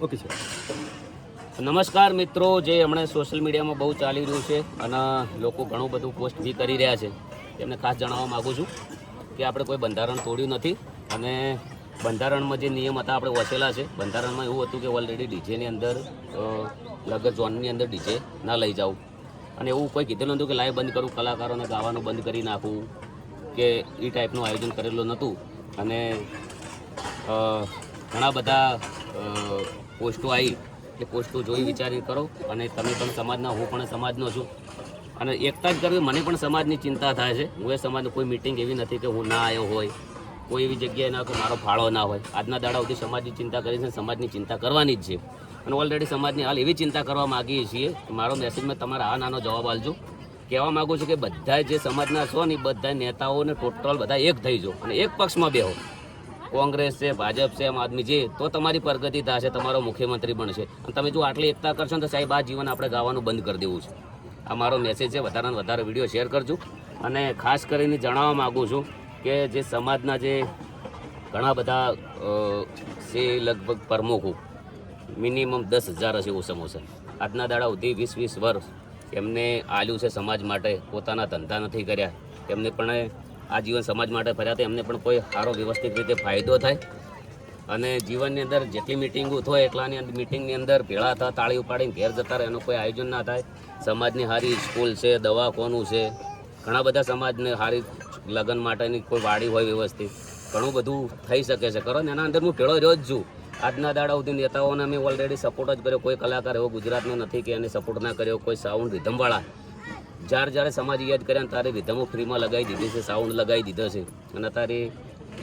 Okay sir. નમસ્કાર મિત્રો, જે હમણાં સોશિયલ મીડિયામાં બહુ ચાલી રહ્યું છે અને લોકો ઘણું બધું પોસ્ટ બી કરી રહ્યા છે એમને ખાસ જણાવવા માગું છું કે આપણે કોઈ બંધારણ તોડ્યું નથી અને બંધારણમાં જે નિયમ હતા આપણે વસેલા છે, બંધારણમાં એવું હતું કે ઓલરેડી ડીજેની અંદર લગત ઝોનની અંદર ડીજે ના લઈ જાઉં અને એવું કોઈ કીધેલું નહોતું કે લાઈવ બંધ કરું, કલાકારોને ગાવાનું બંધ કરી નાખવું કે એ ટાઈપનું આયોજન કરેલું નહોતું અને ઘણા બધા પોસ્ટો આવી એ પોસ્ટો જોઈ વિચારી કરો અને તમે પણ સમાજના, હું પણ સમાજનો છું. અને એકતા જ કરવી, મને પણ સમાજની ચિંતા થાય છે. હું એ સમાજની કોઈ મિટિંગ એવી નથી કે હું ના આવ્યો હોય, કોઈ એવી જગ્યાએ ના કે મારો ફાળો ના હોય. આજના દાડા સુધી સમાજની ચિંતા કરી છે સમાજની ચિંતા કરવાની જ છે. અને ઓલરેડી સમાજની હાલ એવી ચિંતા કરવા માગીએ છીએ કે મારો મેસેજમાં તમારા આ નાનો જવાબ આપજો. કહેવા માગું છું કે બધા જે સમાજના છો ને બધા નેતાઓને ટોટલ બધા એક થઈ જાઓ અને એક પક્ષમાં બેહો. કોંગ્રેસ છે, ભાજપ છે, આમ આદમી છે તો તમારી પ્રગતિ થશે, તમારો મુખ્યમંત્રી બનશે. અને તમે જો આટલી એકતા કરશો તો સાહેબ, આ જીવન આપણે ગાવાનું બંધ કરી દેવું છે. આ મારો મેસેજ છે, વધારે વધારે વીડિયો શેર કરજો. અને ખાસ કરીને જણાવવા માગું છું કે જે સમાજના જે ઘણા બધા છે લગભગ પ્રમુખો મિનિમમ દસ હજાર હશે ઓછામાં ઓછા આજના દાડા સુધી વીસ વીસ વર્ષ એમને આલ્યું છે સમાજ માટે, પોતાના ધંધા નથી કર્યા. એમને પણ આ જીવન સમાજ માટે ફર્યા હતા. એમને પણ કોઈ સારો વ્યવસ્થિત રીતે ફાયદો થાય. અને જીવનની અંદર જેટલી મિટિંગો થાય એટલાની મિટિંગની અંદર ભેળા થતા તાળી ઉપાડીને ઘેર જતા રહે એનું કોઈ આયોજન ના થાય. સમાજની સારી સ્કૂલ છે, દવાખોનું છે. ઘણા બધા સમાજને સારી લગ્ન માટેની કોઈ વાડી હોય વ્યવસ્થિત. ઘણું બધું થઈ શકે છે. કરો ને? એના અંદર હું ભેળો રહ્યો જ છું. આજના દાડા સુધી નેતાઓને મેં ઓલરેડી સપોર્ટ જ કર્યો. કોઈ કલાકાર એવો ગુજરાતનો નથી કે એને સપોર્ટ ના કર્યો. કોઈ સાઉન્ડ રિધમવાળા જ્યારે જ્યારે સમાજ યાદ કર્યા તારે રિધમો ફ્રીમાં લગાવી દીધી છે, સાઉન્ડ લગાવી દીધો છે. અને તારે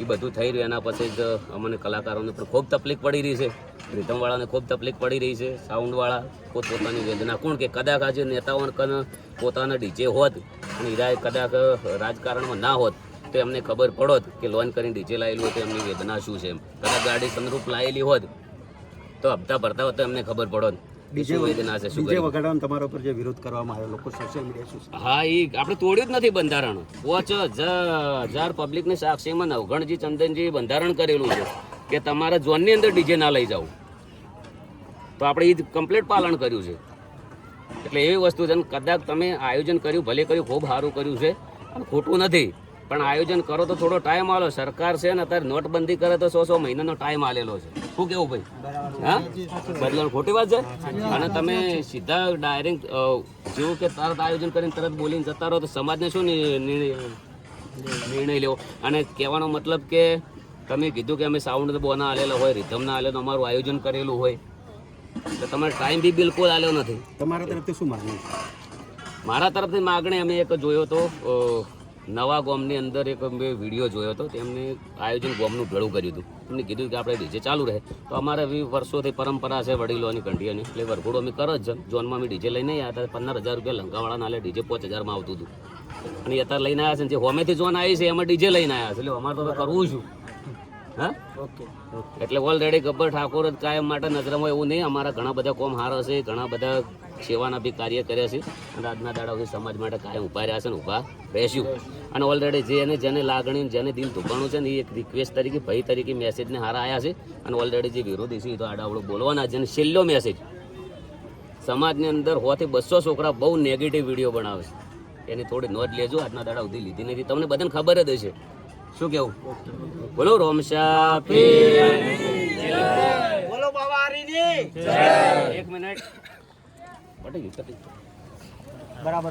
એ બધું થઈ રહ્યું, એના પછી જ અમને કલાકારોને પણ ખૂબ તકલીફ પડી રહી છે. રિધમવાળાને ખૂબ તકલીફ પડી રહી છે, સાઉન્ડવાળા પોતપોતાની વેદના. કોણ કે કદાચ આજે નેતાઓને કન પોતાના ડીજે હોત અને હીરાએ કદાચ રાજકારણમાં ના હોત, તો એમને ખબર પડોત કે લોન કરીને ડીજે લાવેલું હોય તો એમની વેદના શું છે એમ. કદાચ ગાડી સંદરૂપ લાવેલી હોત તો હપ્તા ભરતા હોત તો એમને ખબર પડોત. શું વેદના છે શું વગાડવાનો તમારા ઉપર જે વિરોધ કરવામાં આવ્યો લોકો સોશિયલ મીડિયા શું હા એ આપણે તોડ્યું જ નથી બંધારણ. પોચ હજાર પબ્લિકની સાક્ષીમાં નવગણજી ચંદનજી બંધારણ કરેલું છે કે તમારા ઝોનની અંદર ડીજે ના લઈ જાવ તો આપણે એ કમ્પ્લીટ પાલન કર્યું છે. એટલે એવી વસ્તુ છે કદાચ તમે આયોજન કર્યું ભલે કર્યું ખૂબ સારું કર્યું છે અને ખોટું નથી. પણ આયોજન કરો તો થોડો ટાઈમ આલો. સરકાર છે ને અત્યારે નોટબંધી કરે તો સો સો મહિનાનો ટાઈમ આલેલો છે. શું કેવું ભાઈ? હા? બદલો ખોટી વાત છે? અને તમે સીધા ડાયરેક્ટ જેવું કે તરત આયોજન કરીને તરત બોલીને જતા રહો તો સમાજને શું નિર્ણય લેવો? અને કહેવાનો મતલબ કે તમે કીધું કે અમે સાઉન્ડ બોના આલેલા હોય રિધમના આલેલો અમારું આયોજન કરેલું હોય. તો તમારે ટાઈમ બી બિલકુલ આલ્યો નથી. તમારા તરફથી શું માગણી મારા તરફથી માગણી અમે એક જોયો અ, નવા ગોમની અંદર એક મેં વીડિયો જોયો હતો તેમને આયોજન ગોમનું ભેળું કર્યું હતું. એમને કીધું કે આપણે ડીજે ચાલુ રહે. તો અમારે વી વર્ષોથી પરંપરા છે વડીલોની કંઢીઓની એટલે વરઘોડો અમે કરો જ જોનમાં અમે ડીજે લઈને આવ્યા હતા, પંદર હજાર રૂપિયા લંકાવાળાના આલે ડીજે પાંચ હજારમાં આવતું હતું. અને અત્યારે લઈને આવ્યા છે જે હોમેથી જોન આવી છે, એમાં ડીજે લઈને આવ્યા છે. એટલે અમારે તો કરવું શું હા? એટલે ઓલરેડી ગબ્બર ઠાકોર જ કાયમ માટે નજરમાં એવું નહીં. અમારા ઘણા બધા કોમ હાર છે ઘણા બધા સેવાના બી કાર્ય કર્યા છે. અને આજના દાડાઓથી સમાજ માટે કાયમ ઊભા રહ્યા છે ને ઊભા રહેશું. અને ઓલરેડી જેને જેને લાગણી જેને દિલ દુભાણું છે ને એ એક રિક્વેસ્ટ તરીકે ભય તરીકે મેસેજને હારા આવ્યા છે. અને ઓલરેડી જે વિરોધી છે એ તો આડાવડું બોલવાના છે. અને છેલ્લો મેસેજ સમાજની અંદર હોવાથી બસો છોકરા બહુ નેગેટિવ વીડિયો બનાવે છે. એની થોડી નોંધ લેજો. આજના દાડા સુધી લીધી નથી. તમને બધાને ખબર જ હશે. શું કેવું? બોલો રોમશા બોલો બાબા એક મિનિટ. બરાબર.